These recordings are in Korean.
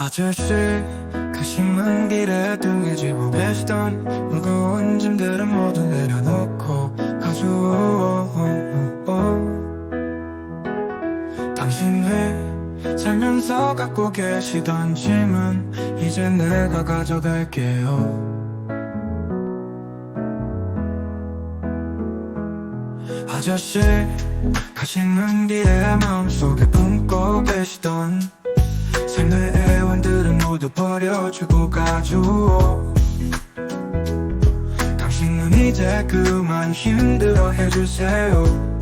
아저씨 가시는 길에 등에 지고 계시던 무거운 짐들은 모두 내려놓고 가죠 당신이 살면서 갖고 계시던 짐은 이제 내가 가져갈게요. 아저씨 가시는 길에 마음속에 품고 계시던 모두 버려주고 가죠 당신은 이제 그만 힘들어 해주세요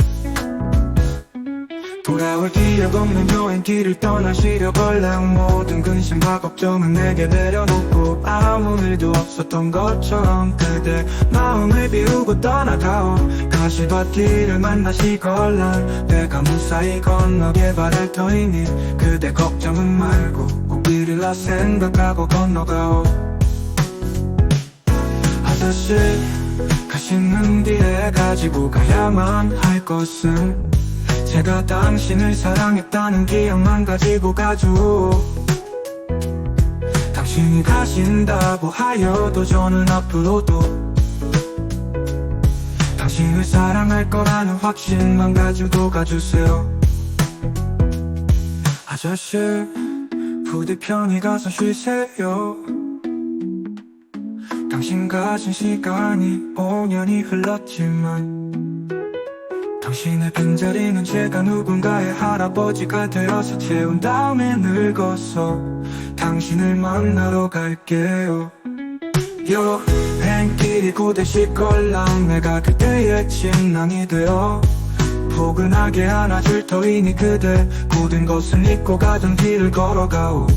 돌아올 기억 없는 여행길을 떠나시려 벌레 모든 근심과 걱정은 내게 내려놓고 아무 일도 없었던 것처럼 그대 마음을 비우고 떠나가오. 가시밭길을 만나시걸랑 내가 무사히 건너게 바랄 터이니 그대 걱정은 말고 꼭 이를라 생각하고 건너가오. 아저씨 가시는 뒤에 가지고 가야만 할 것은 제가 당신을 사랑했다는 기억만 가지고 가죠 당신이 가신다고 하여도 저는 앞으로도 당신을 사랑할 거라는 확신만 가지고 가주세요. 아저씨 부디 편히 가서 쉬세요. 당신 가진 시간이 5년이 흘렀지만 당신의 빈자리는 제가 누군가의 할아버지가 되어서 채운 다음에 늙어서 당신을 만나러 갈게요. 여행길이 고되실 걸랑 내가 그대의 침낭이 되어 포근하게 안아줄 터이니 그대 모든 것을 잊고 가던 길을 걸어가오.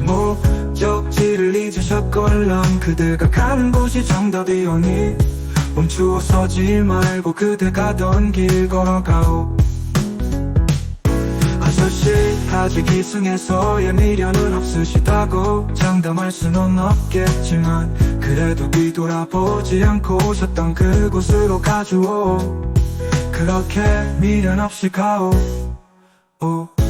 목적지를 잊으셨걸랑 그대가 가는 곳이 정답이오니 멈추어 서지 말고 그대 가던 길 걸어가오. 아저씨 아직 이승에서의 미련은 없으시다고 장담할 수는 없겠지만 그래도 뒤돌아보지 않고 오셨던 그곳으로 가주오. 그렇게 미련 없이 가오. 오.